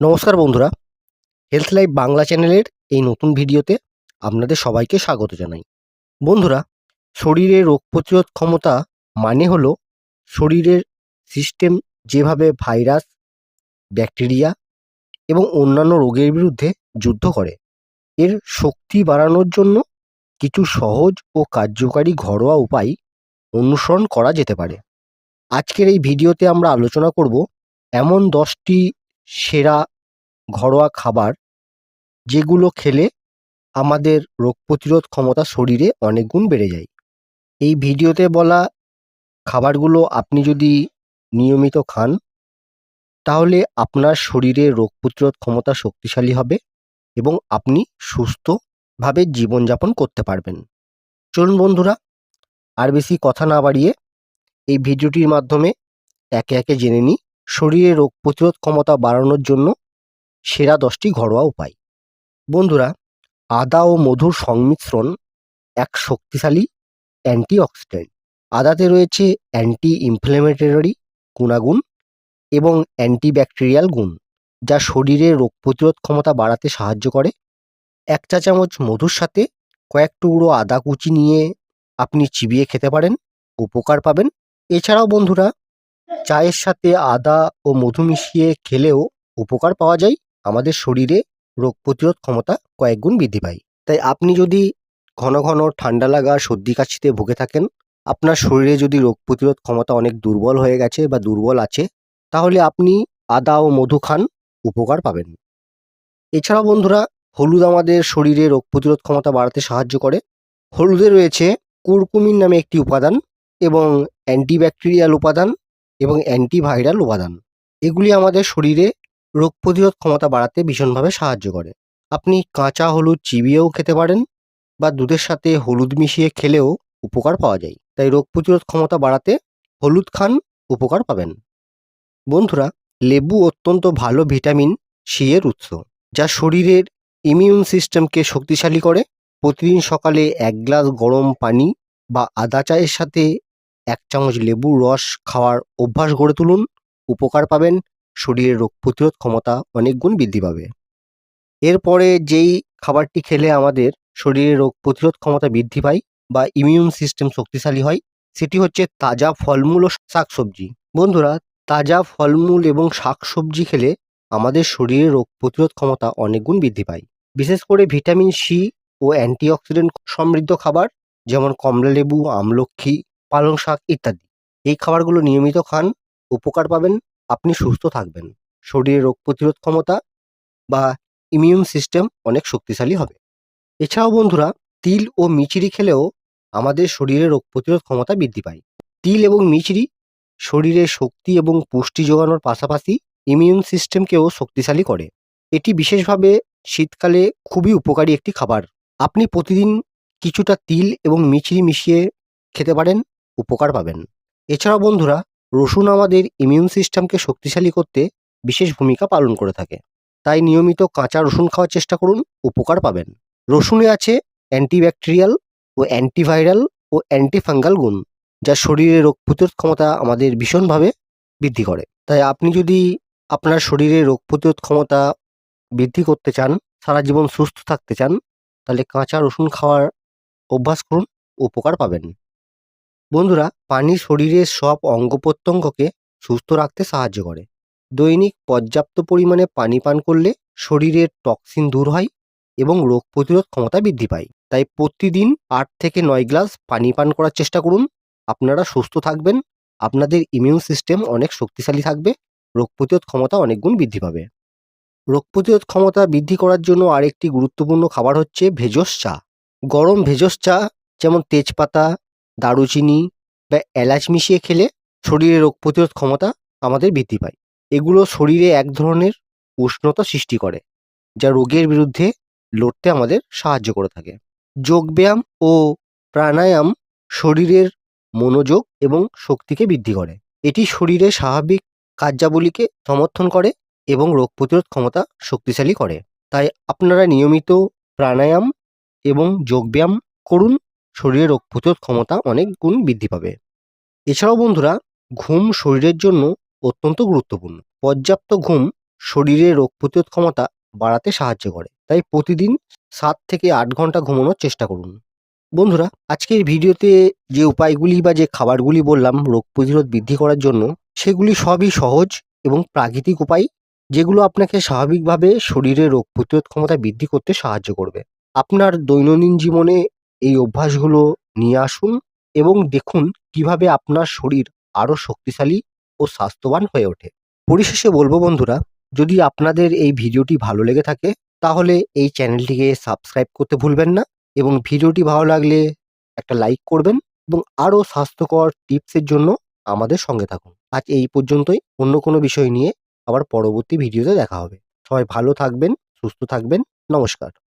নমস্কার বন্ধুরা health life Bangla চ্যানেলের এই নতুন ভিডিওতে আপনাদের সবাইকে স্বাগত জানাই। বন্ধুরা, শরীরে রোগ প্রতিরোধ ক্ষমতা মানে হলো শরীরের সিস্টেম যেভাবে ভাইরাস ব্যাকটেরিয়া এবং অন্যান্য রোগের বিরুদ্ধে যুদ্ধ করে। এর শক্তি বাড়ানোর জন্য কিছু সহজ ও কার্যকারী ঘরোয়া উপায় অনুসরণ করা যেতে পারে। আজকের এই ভিডিওতে আমরা আলোচনা করব এমন দশটি সেরা ঘরোয়া খাবার যেগুলো খেলে আমাদের রোগ প্রতিরোধ ক্ষমতা শরীরে অনেক গুণ বেড়ে যায়। এই ভিডিওতে বলা খাবারগুলো আপনি যদি নিয়মিত খান, তাহলে আপনার শরীরে রোগ প্রতিরোধ ক্ষমতা শক্তিশালী হবে এবং আপনি সুস্থভাবে জীবনযাপন করতে পারবেন। চলুন বন্ধুরা, আর বেশি কথা না বাড়িয়ে এই ভিডিওটির মাধ্যমে একে একে জেনে নিই শরীরে রোগ প্রতিরোধ ক্ষমতা বাড়ানোর জন্য সেরা দশটি ঘরোয়া উপায়। বন্ধুরা, আদা ও মধুর সংমিশ্রণ এক শক্তিশালী অ্যান্টিঅক্সিডেন্ট। আদাতে রয়েছে অ্যান্টি ইনফ্ল্যামেটরি গুণাগুণ এবং অ্যান্টিব্যাকটেরিয়াল গুণ, যা শরীরে রোগ প্রতিরোধ ক্ষমতা বাড়াতে সাহায্য করে। এক চা চামচ মধুর সাথে কয়েক টুকরো আদা কুচি নিয়ে আপনি চিবিয়ে খেতে পারেন, উপকার পাবেন। এছাড়াও বন্ধুরা চায়ের সাথে আদা ও মধু মিশিয়ে খেলেও উপকার পাওয়া যায়। আমাদের শরীরে রোগ প্রতিরোধ ক্ষমতা কয়েক গুণ বৃদ্ধি পায়। তাই আপনি যদি ঘন ঘন ঠান্ডা লাগা সর্দি কাশিতে ভুগে থাকেন, আপনার শরীরে যদি রোগ প্রতিরোধ ক্ষমতা অনেক দুর্বল হয়ে গেছে বা দুর্বল আছে, তাহলে আপনি আদা ও মধু খান, উপকার পাবেন। এছাড়া বন্ধুরা, হলুদ আমাদের শরীরে রোগ প্রতিরোধ ক্ষমতা বাড়াতে সাহায্য করে। হলুদে রয়েছে কুরকুমিন নামে একটি উপাদান এবং অ্যান্টিব্যাকটেরিয়াল উপাদান। এবং অ্যান্টিভাইরাল উপাদান। এগুলি আমাদের শরীরে রোগ প্রতিরোধ ক্ষমতা বাড়াতে ভীষণভাবে সাহায্য করে। আপনি কাঁচা হলুদ চিবিয়েও খেতে পারেন বা দুধের সাথে হলুদ মিশিয়ে খেলেও উপকার পাওয়া যায়। তাই রোগ প্রতিরোধ ক্ষমতা বাড়াতে হলুদ খান উপকার পাবেন। বন্ধুরা, লেবু অত্যন্ত ভালো ভিটামিন সি এর উৎস, যা শরীরের ইমিউন সিস্টেমকে শক্তিশালী করে। প্রতিদিন সকালে এক গ্লাস গরম পানি বা আদা চায়ের সাথে এক চামচ লেবুর রস খাওয়ার অভ্যাস গড়ে তুলুন। উপকার পাবেন শরীরের রোগ প্রতিরোধ ক্ষমতা অনেক গুণ বৃদ্ধি পাবে। এরপরে যেই খাবারটি খেলে আমাদের শরীরে রোগ প্রতিরোধ ক্ষমতা বৃদ্ধি পায় বা ইমিউন সিস্টেম শক্তিশালী হয়, সেটি হচ্ছে তাজা ফলমূল ও শাকসবজি। বন্ধুরা, তাজা ফলমূল এবং শাকসবজি খেলে আমাদের শরীরে রোগ প্রতিরোধ ক্ষমতা অনেক গুণ বৃদ্ধি পায়। বিশেষ করে ভিটামিন সি ও অ্যান্টিঅক্সিডেন্ট সমৃদ্ধ খাবার, যেমন কমলালেবু, আমলক্ষী পালং শাক ইত্যাদি। এই খাবারগুলো নিয়মিত খান, উপকার পাবেন, আপনি সুস্থ থাকবেন। শরীরে রোগ প্রতিরোধ ক্ষমতা বা ইমিউন সিস্টেম অনেক শক্তিশালী হবে। এছাড়াও বন্ধুরা, তিল ও মিচড়ি খেলেও আমাদের শরীরে রোগ প্রতিরোধ ক্ষমতা বৃদ্ধি পায়। তিল এবং মিচড়ি শরীরে শক্তি এবং পুষ্টি যোগানোর পাশাপাশি ইমিউন সিস্টেমকেও শক্তিশালী করে। এটি বিশেষভাবে শীতকালে খুবই উপকারী একটি খাবার। আপনি প্রতিদিন কিছুটা তিল এবং মিচড়ি মিশিয়ে খেতে পারেন। উপকার পাবেন। এছাড়াও বন্ধুরা, রসুন আমাদের ইমিউন সিস্টেমকে শক্তিশালী করতে বিশেষ ভূমিকা পালন করে থাকে। তাই নিয়মিত কাঁচা রসুন খাওয়ার চেষ্টা করুন, উপকার পাবেন। রসুনে আছে অ্যান্টিব্যাকটেরিয়াল ও অ্যান্টিভাইরাল ও অ্যান্টিফাঙ্গাল গুণ, যা শরীরে রোগ প্রতিরোধ ক্ষমতা আমাদের ভীষণভাবে বৃদ্ধি করে। তাই আপনি যদি আপনার শরীরে রোগ প্রতিরোধ ক্ষমতা বৃদ্ধি করতে চান, সারা জীবন সুস্থ থাকতে চান, তাহলে কাঁচা রসুন খাওয়ার অভ্যাস করুন, উপকার পাবেন। বন্ধুরা, পানি শরীরের সব অঙ্গ প্রত্যঙ্গকে সুস্থ রাখতে সাহায্য করে। দৈনিক পর্যাপ্ত পরিমাণে পানি পান করলে শরীরের টক্সিন দূর হয় এবং রোগ প্রতিরোধ ক্ষমতা বৃদ্ধি পায়। তাই প্রতিদিন আট থেকে নয় গ্লাস পানি পান করার চেষ্টা করুন। আপনারা সুস্থ থাকবেন, আপনাদের ইমিউন সিস্টেম অনেক শক্তিশালী থাকবে, রোগ প্রতিরোধ ক্ষমতা অনেক গুণ বৃদ্ধি পাবে। রোগ প্রতিরোধ ক্ষমতা বৃদ্ধি করার জন্য আরেকটি গুরুত্বপূর্ণ খাবার হচ্ছে ভেষজ চা। গরম ভেষজ চা, যেমন তেজপাতা দারুচিনি বা এলাচ মিশিয়ে খেলে শরীরে রোগ প্রতিরোধ ক্ষমতা আমাদের বৃদ্ধি পায়। এগুলো শরীরে এক ধরনের উষ্ণতা সৃষ্টি করে, যা রোগের বিরুদ্ধে লড়তে আমাদের সাহায্য করে থাকে। যোগব্যায়াম ও প্রাণায়াম শরীরের মনোযোগ এবং শক্তিকে বৃদ্ধি করে। এটি শরীরের স্বাভাবিক কার্যাবলীকে সমর্থন করে এবং রোগ প্রতিরোধ ক্ষমতা শক্তিশালী করে। তাই আপনারা নিয়মিত প্রাণায়াম এবং যোগব্যায়াম করুন। শরীরের রোগ প্রতিরোধ ক্ষমতা অনেক গুণ বৃদ্ধি পাবে। এছাড়াও বন্ধুরা, ঘুম শরীরের জন্য অত্যন্ত গুরুত্বপূর্ণ। পর্যাপ্ত ঘুম শরীরে রোগ প্রতিরোধ ক্ষমতা বাড়াতে সাহায্য করে। তাই প্রতিদিন সাত থেকে আট ঘণ্টা ঘুমানোর চেষ্টা করুন। বন্ধুরা, আজকের ভিডিওতে যে উপায়গুলি বা যে খাবারগুলি বললাম রোগ প্রতিরোধ বৃদ্ধি করার জন্য, সেগুলি সবই সহজ এবং প্রাকৃতিক উপায় যেগুলো আপনাকে স্বাভাবিকভাবে শরীরে রোগ প্রতিরোধ ক্ষমতা বৃদ্ধি করতে সাহায্য করবে। আপনার দৈনন্দিন জীবনে এই অভ্যাসগুলো নিয়ে আসুন এবং দেখুন কীভাবে আপনার শরীর আরও শক্তিশালী ও স্বাস্থ্যবান হয়ে ওঠে। পরিশেষে বলব বন্ধুরা, যদি আপনাদের এই ভিডিওটি ভালো লেগে থাকে, তাহলে এই চ্যানেলটিকে সাবস্ক্রাইব করতে ভুলবেন না এবং ভিডিওটি ভালো লাগলে একটা লাইক করবেন এবং আরও স্বাস্থ্যকর টিপসের জন্য আমাদের সঙ্গে থাকুন। আজ এই পর্যন্তই, অন্য কোনো বিষয় নিয়ে আবার পরবর্তী ভিডিওতে দেখা হবে। সবাই ভালো থাকবেন, সুস্থ থাকবেন, নমস্কার।